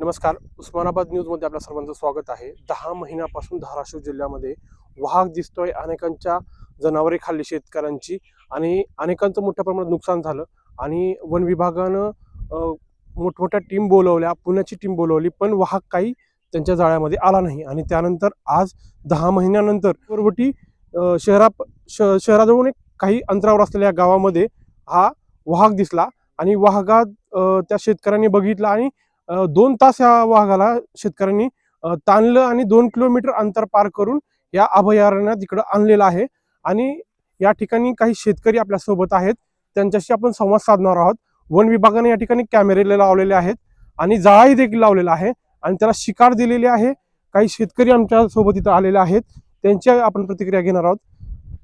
नमस्कार. उस्मानाबाद न्यूजमध्ये आपल्या सर्वांचं स्वागत आहे. दहा महिन्यापासून धाराशिव जिल्ह्यामध्ये वाहक दिसतोय. अनेकांच्या जनावरे खाल्ली शेतकऱ्यांची आणि अनेकांचं मोठ्या प्रमाणात नुकसान झालं आणि वन विभागानं मोठमोठ्या टीम बोलवल्या. पुण्याची टीम बोलवली पण वाहक काही त्यांच्या जाळ्यामध्ये आला नाही. आणि त्यानंतर आज दहा महिन्यानंतर परवटी शहरा श शहराजवळून एक काही अंतरावर असलेल्या गावामध्ये हा वाहक दिसला आणि वाहकात त्या शेतकऱ्यांनी बघितला आणि दोन तास या वाघाला शेतकऱ्यांनी ताणलं आणि दोन किलोमीटर अंतर पार करून या अभयारण्यात इकडं आणलेलं आहे. आणि या ठिकाणी काही शेतकरी आपल्यासोबत आहेत. त्यांच्याशी आपण संवाद साधणार आहोत. वन विभागाने या ठिकाणी कॅमेरे लावलेले आहेत आणि जाळाही देखील लावलेला आहे आणि त्याला शिकार दिलेली आहे. काही शेतकरी आमच्यासोबत इथं आलेले आहेत. त्यांची आपण प्रतिक्रिया घेणार आहोत.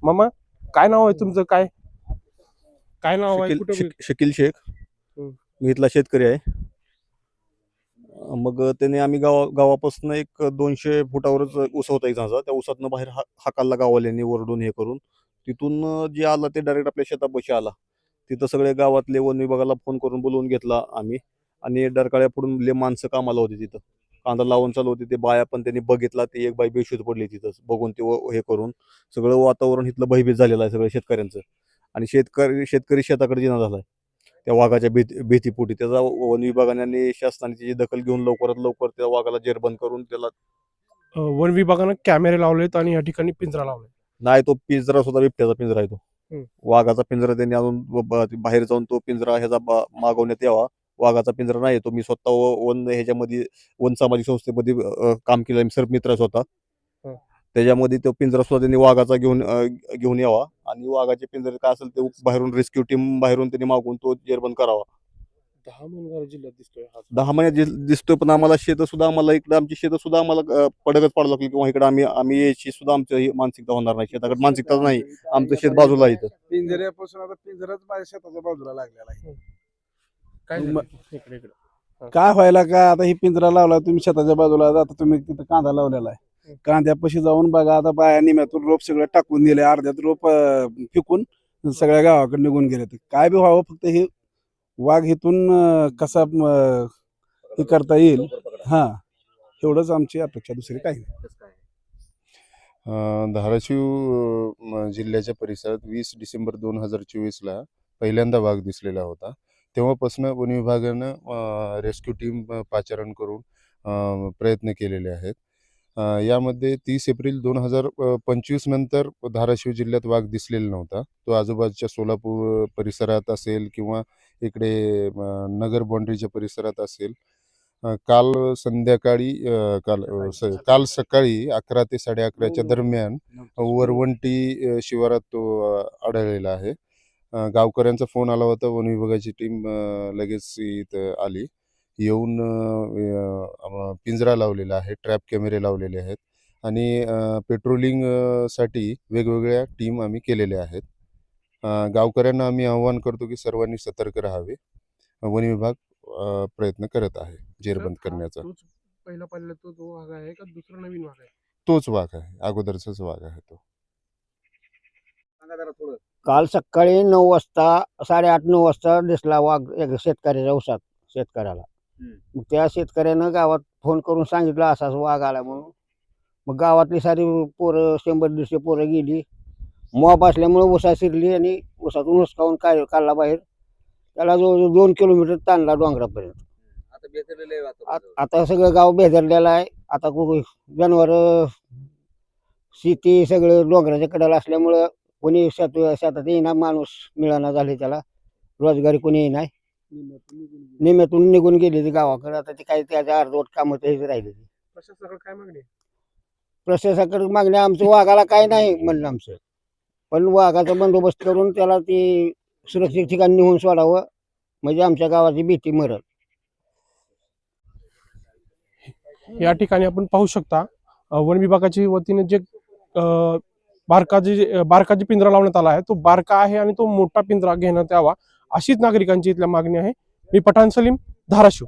मामा काय नाव आहे तुमचं? काय? काय नाव आहे? शकील शेख. मी इथला शेतकरी आहे. मग त्याने आम्ही गावा गावापासून एक दोनशे फुटावरच ऊस होता एक झाडाचा त्या ऊसातनं बाहेर हा हाकालला गावाल्यांनी ओरडून हे करून. तिथून जे आला ते डायरेक्ट आपल्या शेतापाशी आला. तिथं सगळे गावातले वन विभागाला फोन करून बोलवून घेतला आम्ही. आणि डरकाळ्या पडून ले माणसं कामाला होती तिथं. कांदा लावून चालू होती ते बाया पण त्यांनी बघितला ते एक बाई बेशुद्ध पडली तिथंच. बघून ते व- हे करून सगळं वातावरण इथलं भयभीत झालेलं आहे सगळं शेतकऱ्यांचं. आणि शेतकरी शेतकरी शेताकडे जिना झालाय. त्या वाघाच्या भीती भीतीपोटी. त्याचा वन विभागाने आणि शासनाने त्याची दखल घेऊन लवकरात लवकर त्या वाघाला जेरबंद करून त्याला अ, वन विभागानं कॅमेरे लावलेत आणि या ठिकाणी पिंजरा लावले नाही तो पिंजरा सुद्धा बिबट्याचा पिंजरा आहे तो. वाघाचा पिंजरा त्यांनी अजून ब- ब- बाहेर जाऊन तो पिंजरा ह्याचा बा- मागवण्यात यावा. वाघाचा पिंजरा नाही तो. मी स्वतः व- वन ह्याच्यामध्ये वन सामाजिक संस्थेमध्ये अ, काम केलं. मी मित्र स्वतः. त्याच्यामध्ये तो पिंजरा सुद्धा त्यांनी वाघाचा घेऊन घेऊन यावा. आणि वाघाचे पिंजरे काय असेल ते बाहेरून रेस्क्यू टीम बाहेरून त्यांनी मागून तो जेरबंद करावा. दहा महिन्यावर जिल्ह्यात दिसतोय हा. दहा महिन्यात दिसतोय पण आम्हाला शेत सुद्धा आम्हाला इकडे आमची शेत सुद्धा आम्हाला अ, पडगत पडायला लागली किंवा इकडे आम्ही आम्ही यायची सुद्धा आमची मानसिकता होणार नाही. शेताकडे मानसिकता नाही. आमचं शेत बाजूला इथं. पिंजऱ्यापासून आता पिंजराच माझ्या शेताच्या बाजूला लागलेला आहे. काय म- झालं? इकडे इकडे? काय व्हायला काय आता ही पिंजरा लावला तुम्ही शेताच्या बाजूला जाता तुम्ही तिथं कांदा लावलेला आहे. कांद्यापाशी जाऊन बघा आता बाया निम्यातून रोप सगळं टाकून दिले अर्ध्यात रोप फिकून फेकून सगळ्या गावाकडे निघून गेले ते काय बी व्हावं फक्त हे वाघ इथून कसा हे करता येईल? हा एवढंच आमची अपेक्षा दुसरी काही नाही. धाराशिव जिल्ह्याच्या परिसरात वीस डिसेंबर दोन हजार चोवीसला पहिल्यांदा वाघ दिसलेला होता. तेव्हापासून वन विभागानं रेस्क्यू टीम पाचारण करून प्रयत्न केलेले आहेत. यामध्ये तीस एप्रिल दोन हजार पंचवीस नंतर धाराशिव जिल्ह्यात वाघ दिसलेला नव्हता. तो आजूबाजूच्या सोलापूर परिसरात असेल किंवा इकडे नगर बाँड्रीच्या परिसरात असेल. काल संध्याकाळी काल काल सकाळी अकरा ते साडे अकराच्या दरम्यान वरवंटी शिवारात तो आढळलेला आहे. गावकऱ्यांचा फोन आला होता. वन विभागाची टीम लगेच इथं आली. येऊन पिंजरा लावलेला आहे ट्रॅप कॅमेरे लावलेले आहेत आणि पेट्रोलिंगसाठी वेगवेगळ्या टीम आम्ही केलेल्या आहेत. गावकऱ्यांना आम्ही आव्हान करतो की सर्वांनी सतर्क राहावे. वन विभाग प्रयत्न करत आहे जेरबंद करण्याचा. तोच पहिला पाहिलेला तो जो वाघ आहे का दुसरा नवीन वाघ आहे? तोच वाघ आहे. अगोदरचाच वाघ आहे तो. काल सकाळी नऊ वाजता साडेआठ नऊ वाजता दिसला वाघ एक शेतकऱ्याच्या उसात शेतकऱ्याला. मग त्या शेतकऱ्यानं गावात फोन करून सांगितलं असाच वाघ आला म्हणून. मग गावातली सारी पोरं शंभर दीडशे पोरं गेली. मॉब असल्यामुळे उसा शिरली आणि उसातून हुसकावून काय काढला बाहेर. त्याला जवळजवळ दोन किलोमीटर ताणला डोंगरापर्यंत. आ- आता सगळं गाव बेदरलेलं आहे. आता जनावर शेती सगळं डोंगराच्या कडेला असल्यामुळं कोणी शेत शेतात येईना माणूस मिळाना झाले त्याला. रोजगारी कोणी येईना. निम्यातून निघून गेले. ते गावाकडे. आता ते काही त्याच्या अर्धवट कामं राहिले ते. प्रशासनाकडे काय मागणी आहे? प्रशासनाकडे मागणे आमचं वाघाला काय नाही म्हणणं आमचं. पण वाघाचा बंदोबस्त करून त्याला ती सुरक्षित ठिकाणी नेऊन सोडावं. म्हणजे आमच्या गावाची भीती मरल. या ठिकाणी आपण पाहू शकता अ, वन विभागाच्या वतीने जे अ, बारका जे बारका जे पिंजरा लावण्यात आला आहे तो बारका आहे आणि तो मोठा पिंजरा घेण्यात यावा. अशीच नागरिकांची इथल्या मागणी आहे. मी पठाण सलीम धाराशिव.